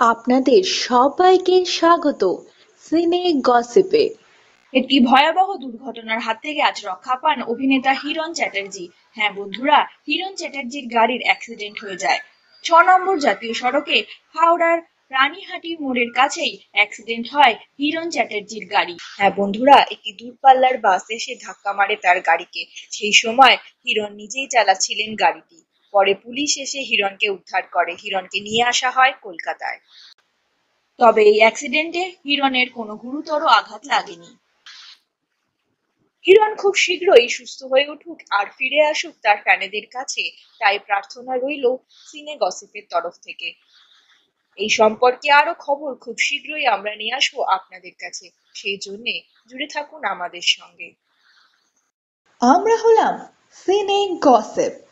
আপনাদের সবাইকে স্বাগত সিনে গসিপে। একটি ভয়াবহ দুর্ঘটনার হাত থেকে আজ রক্ষা পান অভিনেতা হিরণ চ্যাটার্জি। হ্যাঁ বন্ধুরা, হিরণ চ্যাটার্জির গাড়ির অ্যাক্সিডেন্ট হয়ে যায়। ছ নম্বর জাতীয় সড়কে হাওড়ার রানীহাটি মোড়ের কাছেই অ্যাক্সিডেন্ট হয় হিরণ চ্যাটার্জির গাড়ি। হ্যাঁ বন্ধুরা, একটি দূরপাল্লার বাস এসে ধাক্কা মারে তার গাড়িকে। সেই সময় হিরণ নিজেই চালাচ্ছিলেন গাড়িটি। পরে পুলিশ এসে হিরণকে উদ্ধার করে। হিরণকে নিয়ে আসা হয় কলকাতায়। তবে এই অ্যাক্সিডেন্টে হিরণের কোনো গুরুতর আঘাত লাগেনি। হিরণ খুব শীঘ্রই সুস্থ হয়ে উঠুক আর ফিরে আসুক তার ফ্যানেদের কাছে, তাই প্রার্থনা রইল সিনে গসিপের তরফ থেকে। এই সম্পর্কে আরও খবর খুব শীঘ্রই আমরা নিয়ে আসব আপনাদের কাছে। সেই জন্যে জুড়ে থাকুন আমাদের সঙ্গে। আমরা হলাম সিনে গসিপ।